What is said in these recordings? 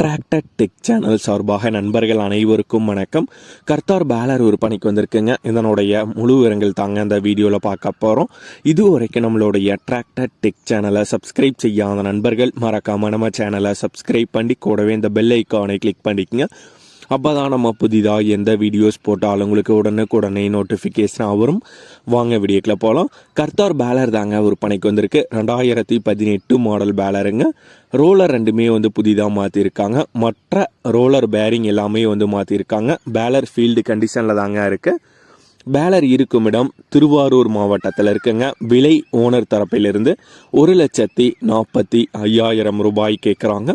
Tractor tech channel சார்பாக நண்பர்கள் அனைவருக்கும் வணக்கம். கர்த்தார் பேலர் விற்பனைக்கு வந்திருக்குங்க. இதனுடைய முழு விவரங்கள் தாங்க இந்த வீடியோவில் பார்க்க போகிறோம் இது வரைக்கும் நம்மளுடைய அட்ராக்டட் டெக் சேனலை சப்ஸ்கிரைப் செய்யாத நண்பர்கள் மறக்காம நம்ம சேனலை சப்ஸ்கிரைப் பண்ணி கூடவே இந்த பெல் ஐக்கானை கிளிக் பண்ணிக்கங்க. அப்போ தான் நம்ம புதிதாக எந்த வீடியோஸ் போட்டாலும் உங்களுக்கு உடனுக்குடனே நோட்டிஃபிகேஷனாக வரும். வாங்க வீடியோக்கில் போகலாம் கர்த்தார் பேலர் தாங்க விற்பனைக்கு வந்திருக்கு. ரெண்டாயிரத்தி பதினெட்டு மாடல் பேலருங்க ரோலர் ரெண்டுமே வந்து புதிதாக மாற்றிருக்காங்க மற்ற ரோலர் பேரிங் எல்லாமே வந்து மாற்றிருக்காங்க பேலர் ஃபீல்டு கண்டிஷனில் தாங்க இருக்குது பேலர் இருக்கும் இடம் திருவாரூர் மாவட்டத்தில் இருக்குங்க. விலை ஓனர் தரப்பிலிருந்து ஒரு லட்சத்தி நாற்பத்தி ஐயாயிரம் ரூபாய் கேட்குறாங்க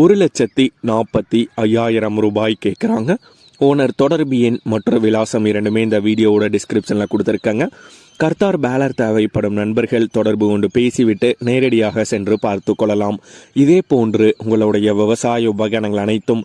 ஒரு லட்சத்தி நாற்பத்தி ஐயாயிரம் ரூபாய் கேட்குறாங்க ஓனர் தொடர்பு எண் மற்றும் விலாசம் இரண்டுமே இந்த வீடியோவோட டிஸ்கிரிப்ஷனில் கொடுத்துருக்காங்க. கர்த்தார் பேலர் தேவைப்படும் நண்பர்கள் தொடர்பு கொண்டு பேசிவிட்டு நேரடியாக சென்று பார்த்து கொள்ளலாம். இதே போன்று உங்களுடைய விவசாய உபகரணங்கள் அனைத்தும்